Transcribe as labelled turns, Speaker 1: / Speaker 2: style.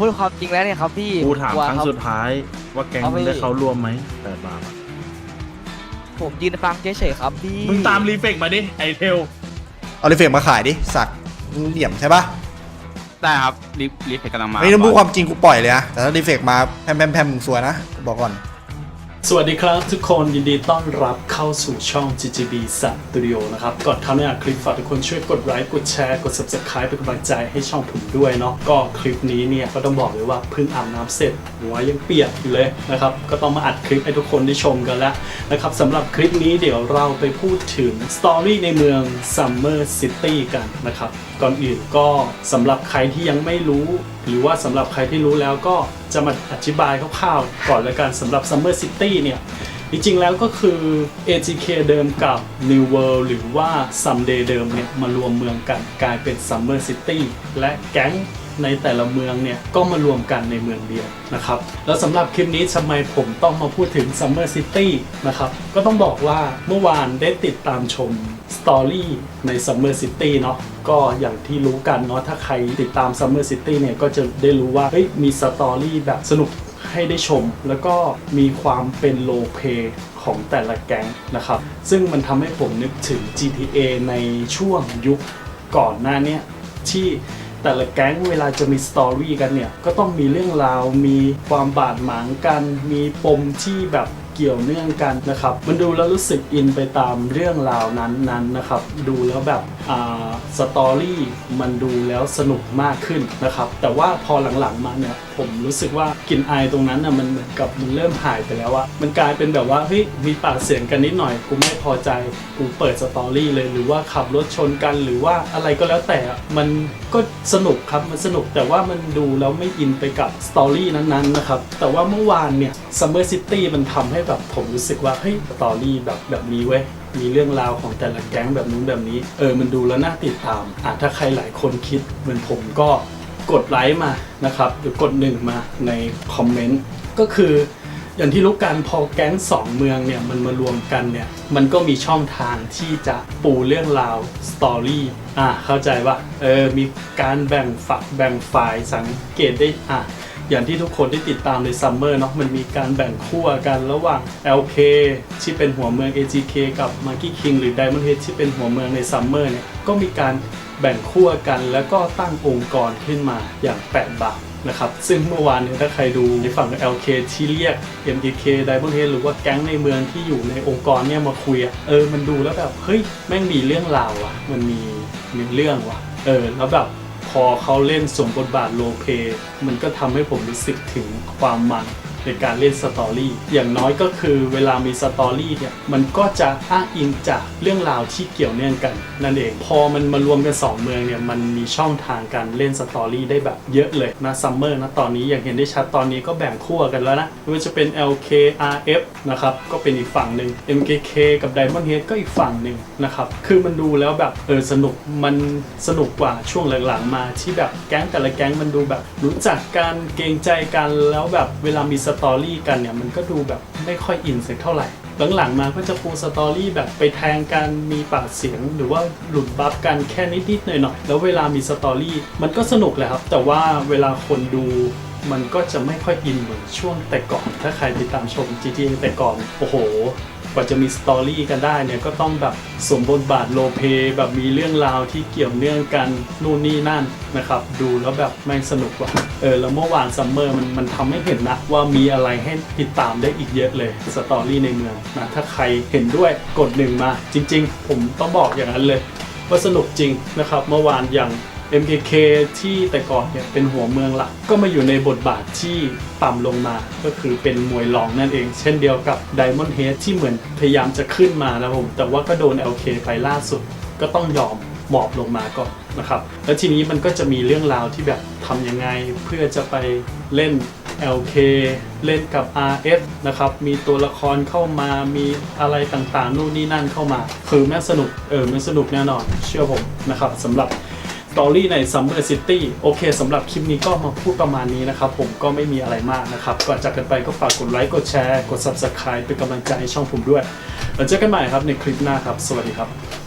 Speaker 1: พูดความจริงแล้วเนี่ยครับพี่
Speaker 2: กูถาม
Speaker 1: กลัว
Speaker 2: ครั้ง
Speaker 1: บ
Speaker 2: สุดท้าย ว่าแก๊ง
Speaker 1: เอาไป
Speaker 2: มึงได้เขาร่วมไหมแปดบาทอะ
Speaker 1: ผมยืนฟังเฉยๆครับพี่
Speaker 2: มึงตามรีเฟกมาดิไอเทล
Speaker 3: เอาลิเฟกมาขายดิสักเหลี่ยมใช่ปะ
Speaker 4: ได้ครับรีบรีบเพจกำลังมา
Speaker 3: ไม่ต้องพูดความจริงกูปล่อยเลยนะแต่ถ้าลิเฟกมาแพมแพมแพมมึงสวยนะกูบอกก่อน
Speaker 5: สวัสดีครับทุกคนยินดีต้อนรับเข้าสู่ช่อง GGB Studio นะครับ ก่อนเข้าเนื้อหาคลิปฝากทุกคนช่วยกดไลค์กดแชร์กด Subscribe เป็นกำลังใจให้ช่องผมด้วยเนาะก็คลิปนี้เนี่ยก็ต้องบอกเลยว่าเพิ่งอาบน้ำเสร็จ หัวยังเปียกอยู่เลยนะครับ ก็ต้องมาอัดคลิปให้ทุกคนได้ชมกันแล้วนะครับสำหรับคลิปนี้เดี๋ยวเราไปพูดถึงสตอรี่ในเมือง Summer City กันนะครับก่อนอื่นก็สำหรับใครที่ยังไม่รู้ หรือว่าสำหรับใครที่รู้แล้วก็จะมาอธิบายคร่าวๆก่อนละกันสำหรับ Summer City เนี่ย จริงๆแล้วก็คือ AGK เดิมกับ New World หรือว่า Someday เดิมเนี่ยมารวมเมืองกันกลายเป็น Summer City และแก๊ง ในแต่ละเมืองเนี่ยก็มารวมกันในเมืองเดียวนะครับ แล้วสำหรับคลิปนี้ทำไมผมต้องมาพูดถึง Summer City นะครับ ก็ต้องบอกว่าเมื่อวานได้ติดตามชมสตอรี่ใน Summer City เนาะก็อย่างที่รู้กันเนาะถ้าใครติดตาม Summer City เนี่ยก็จะได้รู้ว่าเฮ้ยมีสตอรี่แบบสนุกให้ได้ชมแล้วก็มีความเป็นโลเ y ของแต่ละแก๊งนะครับ ซึ่งมันทำให้ผมนึกถึง GTA ในช่วงยุคก่อนหน้านี้ที่ แต่ละแก๊งเวลาจะมีสตอรี่กันเนี่ย ก็ต้องมีเรื่องราว มีความบาดหมางกัน มีปมที่แบบเกี่ยวเนื่องกันนะครับ มันดูแล้วรู้สึกอินไปตามเรื่องราวนั้นๆนนะครับ ดูแล้วแบบอ่าสตอรี่มันดูแล้วสนุกมากขึ้นนะครับ แต่ว่าพอหลังๆมาเนี่ยผมรู้สึกว่ากลิ่นอายตรงนั้นน่ะมันเหมือนกับมันเริ่มหายไปแล้วอะมันกลายเป็นแบบว่าเฮ้ยมีปากเสียงกันนิดหน่อยกูไม่พอใจกูเปิดสตอรี่เลยหรือว่าขับรถชนกันหรือว่าอะไรก็แล้วแต่มันก็สนุกครับมันสนุกแต่ว่ามันดูแล้วไม่อินไปกับสตอรี่นั้นๆนะครับแต่ว่าเมื่อวานเนี่ย Summer City มันทำให้แบบผมรู้สึกว่าเฮ้ยสตอรี่แบบแบบนี้เว้ยมีเรื่องราวของแต่ละแก๊งแบบนู้นแบบนี้ เออมันดูแล้วน่าติดตามอะถ้าใครหลายคนคิดเหมือนผมก็กดไลค์มานะครับหรือกดหนึ่งมาในคอมเมนต์ก็คืออย่างที่รู้กันพอแก๊งสองเมืองเนี่ยมันมารวมกันเนี่ยมันก็มีช่องทางที่จะปูเรื่องราวสตอรี่อะเข้าใจปะเออมีการแบ่งฝักแบ่งฝ่ายสังเกตได้อะ อย่างที่ทุกคนได้ติดตามในซัมเมอร์เนาะมันมีการแบ่งขั้วกันระหว่าง LK ที่เป็นหัวเมือง AGK กับ Monkey King หรือ Diamond Head ที่เป็นหัวเมืองในซัมเมอร์เนี่ยก็มีการแบ่งขั้วกันแล้วก็ตั้งองค์กรขึ้นมาอย่างแปดบาทนะครับซึ่งเมื่อวานเนี่ยถ้าใครดูในฝั่ง LK ที่เรียก MKK Diamond Head หรือว่าแก๊งในเมืองที่อยู่ในองค์กรเนี่ยมาคุยเออมันดูแล้วแบบเฮ้ยแม่งมีเรื่องราวอะมันมีมีเรื่องว่ะเออแล้วแบบ พอเขาเล่นสวมบทบาทโลเปมันก็ทำให้ผมรู้สึกถึงความมัน ในการเล่นสตอรี่อย่างน้อยก็คือเวลามีสตอรี่เนี่ยมันก็จะอ้างอิงจากเรื่องราวที่เกี่ยวเนื่องกัน นั่นเอง พอมันมารวมกัน 2 เมืองเนี่ยมันมีช่องทางการเล่นสตอรี่ได้แบบเยอะเลยนะซัมเมอร์นะตอนนี้อย่างเห็นได้ชัดตอนนี้ก็แบ่งขั้วกันแล้วนะไม่ว่าจะเป็น LK RF นะครับก็เป็นอีกฝั่งหนึ่ง MKK กับ Diamond Head ก็อีกฝั่งหนึ่งนะครับคือมันดูแล้วแบบเออสนุกมันสนุกกว่าช่วงหลังๆมาที่แบบแก๊งแต่ละแก๊งมันดูแบบรู้จักกันเกรงใจกันแล้วแบบเวลามีสตอรี่กันเนี่ยมันก็ดูแบบไม่ค่อยอินสักเท่าไหร่ หลังๆมาก็จะปูสตอรี่แบบไปแทงกันมีปากเสียง หรือว่าหลุดบัฟกันแค่นิดๆหน่อยๆแล้วเวลามีสตอรี่มันก็สนุกแหละครับ แต่ว่าเวลาคนดู มันก็จะไม่ค่อยอินเหมือนช่วงแต่ก่อน ถ้าใครติดตามชม GTA แต่ก่อน โอ้โห กว่าจะมีสตอรี่กันได้เนี่ย ก็ต้องแบบสมบทบาทโลเปแบบมีเรื่องราวที่เกี่ยวเนื่องกันนู่นนี่นั่นนะครับ ดูแล้วแบบแม่งสนุกว่ะเออ แล้วเมื่อวานซัมเมอร์มันมันทำให้เห็นนะว่ามีอะไรให้ติดตามได้อีกเยอะเลยสตอรี่ในเมืองนะถ้าใครเห็นด้วยกดหนึ่งมา จริง ๆ ผมต้องบอกอย่างนั้นเลย ว่าสนุกจริงนะครับ เมื่อวานอย่าง MKK ที่แต่ก่อนเนี่ยเป็นหัวเมืองหลัก ก็มาอยู่ในบทบาทที่ต่ำลงมา ก็คือเป็นมวยรองนั่นเอง เช่นเดียวกับ Diamond Head ที่เหมือนพยายามจะขึ้นมานะผม แต่ว่าก็โดน LK ไปล่าสุด ก็ต้องยอมหมอบลงมาก่อนนะครับ แล้วทีนี้มันก็จะมีเรื่องราวที่แบบทำยังไงเพื่อจะไปเล่น LK เล่นกับ RF นะครับ มีตัวละครเข้ามา มีอะไรต่างๆ นู่นนี่นั่นเข้ามา คือแม่สนุก เออแม่สนุกแน่นอน เชื่อผมนะครับสำหรับ สตอรี่ใน Summer City โอเคสำหรับคลิปนี้ก็มาพูดประมาณนี้นะครับผมก็ไม่มีอะไรมากนะครับก่อนจากกันไปก็ฝากกดไลค์กดแชร์กด Subscribe เป็นกำลังใจให้ช่องผมด้วยแล้วเจอกันใหม่ครับในคลิปหน้าครับ สวัสดีครับ